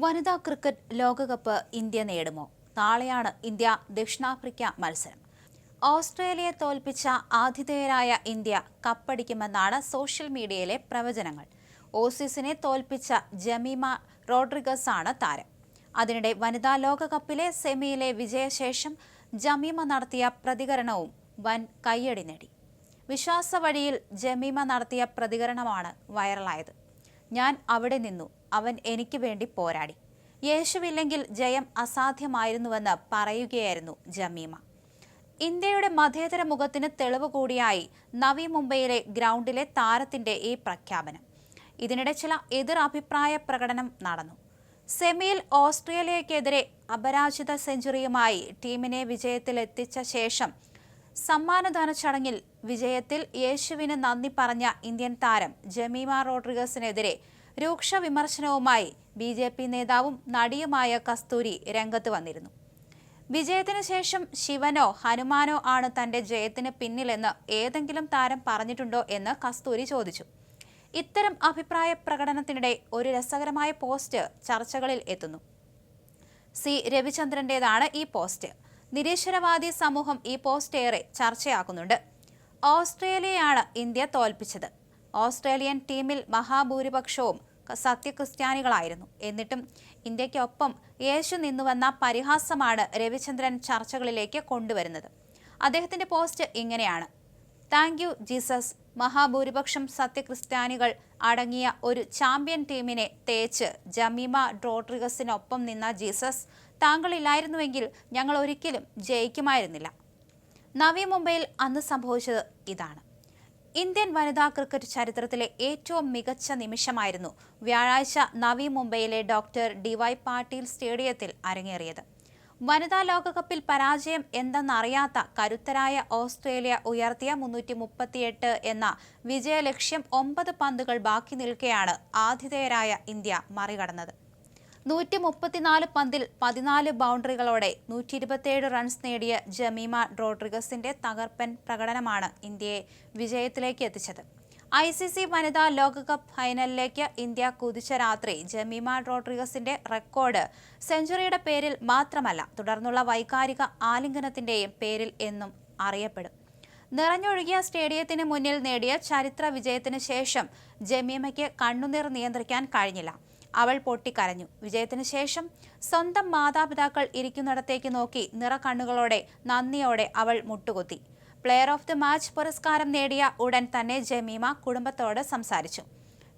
വനിതാ ക്രിക്കറ്റ് ലോകകപ്പ് ഇന്ത്യ നേടുമോ? നാളെയാണ് ഇന്ത്യ ദക്ഷിണാഫ്രിക്ക മത്സരം. ഓസ്ട്രേലിയയെ തോൽപ്പിച്ച ആതിഥേയരായ ഇന്ത്യ കപ്പടിക്കുമെന്നാണ് സോഷ്യൽ മീഡിയയിലെ പ്രവചനങ്ങൾ. ഓസീസിനെ തോൽപ്പിച്ച ജമീമ റോഡ്രിഗസ് ആണ് താരം. അതിനിടെ വനിതാ ലോകകപ്പിലെ സെമിയിലെ വിജയശേഷം ജമീമ നടത്തിയ പ്രതികരണവും വൻ കയ്യടി നേടി. വിശ്വാസ വഴിയിൽ ജമീമ നടത്തിയ പ്രതികരണമാണ് വൈറലായത്. ഞാൻ അവിടെ നിന്നു. അവൻ എനിക്ക് വേണ്ടി പോരാടി. യേശുവില്ലെങ്കിൽ ജയം അസാധ്യമായിരുന്നുവെന്ന് പറയുകയായിരുന്നു ജമീമ. ഇന്ത്യയുടെ മതേതര മുഖത്തിന് തെളിവ് കൂടിയായി നവി മുംബൈയിലെ ഗ്രൗണ്ടിലെ താരത്തിന്റെ ഈ പ്രഖ്യാപനം. ഇതിനിടെ ചില എതിർ അഭിപ്രായ പ്രകടനം നടന്നു. സെമിയിൽ ഓസ്ട്രേലിയക്കെതിരെ അപരാജിത സെഞ്ചുറിയുമായി ടീമിനെ വിജയത്തിലെത്തിച്ച ശേഷം സമ്മാനദാന ചടങ്ങിൽ വിജയത്തിൽ യേശുവിന് നന്ദി പറഞ്ഞ ഇന്ത്യൻ താരം ജമീമ റോഡ്രിഗസിനെതിരെ രൂക്ഷ വിമർശനവുമായി ബി ജെ പി നേതാവും നടിയുമായ കസ്തൂരി രംഗത്ത് വന്നിരുന്നു. വിജയത്തിന് ശേഷം ശിവനോ ഹനുമാനോ ആണ് തന്റെ ജയത്തിന് പിന്നിലെന്ന് ഏതെങ്കിലും താരം പറഞ്ഞിട്ടുണ്ടോ എന്ന് കസ്തൂരി ചോദിച്ചു. ഇത്തരം അഭിപ്രായ പ്രകടനത്തിനിടെ ഒരു രസകരമായ പോസ്റ്റ് ചർച്ചകളിൽ എത്തുന്നു. സി രവിചന്ദ്രന്റേതാണ് ഈ പോസ്റ്റ്. നിരീശ്വരവാദി സമൂഹം ഈ പോസ്റ്റ് ഏറെ ചർച്ചയാക്കുന്നുണ്ട്. ഓസ്ട്രേലിയയാണ് ഇന്ത്യ തോൽപ്പിച്ചത്. ഓസ്ട്രേലിയൻ ടീമിൽ മഹാഭൂരിപക്ഷവും സത്യക്രിസ്ത്യാനികളായിരുന്നു. എന്നിട്ടും ഇന്ത്യക്കൊപ്പം യേശു നിന്നുവന്ന പരിഹാസമാണ് രവിചന്ദ്രൻ ചർച്ചകളിലേക്ക് കൊണ്ടുവരുന്നത്. അദ്ദേഹത്തിന്റെ പോസ്റ്റ് ഇങ്ങനെയാണ്. Thank you Jesus. മഹാഭൂരിപക്ഷം സത്യക്രിസ്ത്യാനികൾ അടങ്ങിയ ഒരു ചാമ്പ്യൻ ടീമിനെ തേച്ച് ജമീമ ഡ്രോട്രിഗസിനൊപ്പം നിന്ന ജീസസ് താങ്കളില്ലായിരുന്നുവെങ്കിൽ ഞങ്ങൾ ഒരിക്കലും ജയിക്കുമായിരുന്നില്ല. നവി മുംബൈയിൽ അന്ന് സംഭവിച്ചത് ഇതാണ്. ഇന്ത്യൻ വനിതാ ക്രിക്കറ്റ് ചരിത്രത്തിലെ ഏറ്റവും മികച്ച നിമിഷമായിരുന്നു വ്യാഴാഴ്ച നവി മുംബൈയിലെ ഡോക്ടർ ഡി വൈ പാട്ടീൽ സ്റ്റേഡിയത്തിൽ അരങ്ങേറിയത്. വനിതാ ലോകകപ്പിൽ പരാജയം എന്തെന്നറിയാത്ത കരുത്തരായ ഓസ്ട്രേലിയ ഉയർത്തിയ മുന്നൂറ്റി മുപ്പത്തിയെട്ട് എന്ന വിജയലക്ഷ്യം ഒമ്പത് പന്തുകൾ ബാക്കി നിൽക്കെയാണ് ആതിഥേയരായ ഇന്ത്യ മറികടന്നത്. നൂറ്റി മുപ്പത്തിനാല് പന്തിൽ പതിനാല് ബൗണ്ടറികളോടെ നൂറ്റി ഇരുപത്തിയേഴ് റൺസ് നേടിയ ജമീമ റോഡ്രിഗസിന്റെ തകർപ്പൻ പ്രകടനമാണ് ഇന്ത്യയെ വിജയത്തിലേക്ക് എത്തിച്ചത്. ഐ സി സി വനിതാ ലോകകപ്പ് ഫൈനലിലേക്ക് ഇന്ത്യ കുതിച്ച രാത്രി ജമീമ റോഡ്രിഗസിന്റെ റെക്കോർഡ് സെഞ്ചുറിയുടെ പേരിൽ മാത്രമല്ല തുടർന്നുള്ള വൈകാരിക ആലിംഗനത്തിന്റെയും പേരിൽ എന്നും അറിയപ്പെടും. നിറഞ്ഞൊഴുകിയ സ്റ്റേഡിയത്തിന് മുന്നിൽ നേടിയ ചരിത്ര വിജയത്തിന് ശേഷം ജമീമയ്ക്ക് കണ്ണുനീർ നിയന്ത്രിക്കാൻ കഴിഞ്ഞില്ല. അവൾ പൊട്ടിക്കരഞ്ഞു. വിജയത്തിനു ശേഷം സ്വന്തം മാതാപിതാക്കൾ ഇരിക്കുന്നിടത്തേക്ക് നോക്കി നിറക്കണ്ണുകളോടെ നന്ദിയോടെ അവൾ മുട്ടുകുത്തി. പ്ലെയർ ഓഫ് ദി മാച്ച് പുരസ്കാരം നേടിയ ഉടൻ തന്നെ ജമീമ കുടുംബത്തോട് സംസാരിച്ചു.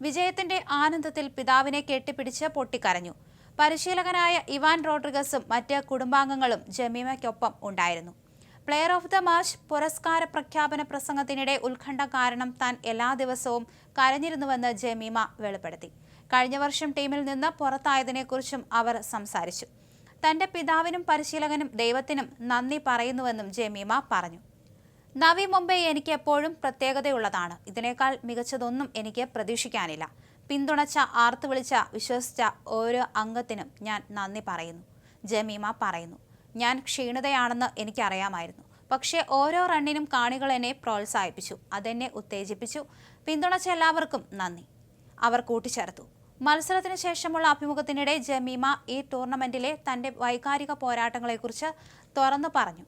വിജയത്തിന്റെ ആനന്ദത്തിൽ പിതാവിനെ കെട്ടിപ്പിടിച്ച് പൊട്ടിക്കരഞ്ഞു. പരിശീലകനായ ഇവാൻ റോഡ്രിഗസും മറ്റ് കുടുംബാംഗങ്ങളും ജമീമയ്ക്കൊപ്പം ഉണ്ടായിരുന്നു. പ്ലെയർ ഓഫ് ദ മാച്ച് പുരസ്കാര പ്രഖ്യാപന പ്രസംഗത്തിനിടെ ഉത്കണ്ഠ കാരണം താൻ എല്ലാ ദിവസവും കരഞ്ഞിരുന്നുവെന്ന് ജമീമ വെളിപ്പെടുത്തി. കഴിഞ്ഞ വർഷം ടീമിൽ നിന്ന് പുറത്തായതിനെക്കുറിച്ചും അവർ സംസാരിച്ചു. തന്റെ പിതാവിനും പരിശീലകനും ദൈവത്തിനും നന്ദി പറയുന്നുവെന്നും ജമീമ പറഞ്ഞു. നവി മുംബൈ എനിക്ക് എപ്പോഴും പ്രത്യേകതയുള്ളതാണ്. ഇതിനേക്കാൾ മികച്ചതൊന്നും എനിക്ക് പ്രതീക്ഷിക്കാനില്ല. പിന്തുണച്ച ആർത്തു വിളിച്ച വിശ്വസിച്ച ഓരോ അംഗത്തിനും ഞാൻ നന്ദി പറയുന്നു. ജമീമ പറയുന്നു ഞാൻ ക്ഷീണിതയാണെന്ന് എനിക്കറിയാമായിരുന്നു. പക്ഷേ ഓരോ റണ്ണിനും കാണികൾ എന്നെ പ്രോത്സാഹിപ്പിച്ചു അതെന്നെ ഉത്തേജിപ്പിച്ചു. പിന്തുണച്ച എല്ലാവർക്കും നന്ദി. അവർ കൂട്ടിച്ചേർത്തു. മത്സരത്തിന് ശേഷമുള്ള അഭിമുഖത്തിനിടെ ജമീമ ഈ ടൂർണമെന്റിലെ തന്റെ വൈകാരിക പോരാട്ടങ്ങളെക്കുറിച്ച് തുറന്നു പറഞ്ഞു.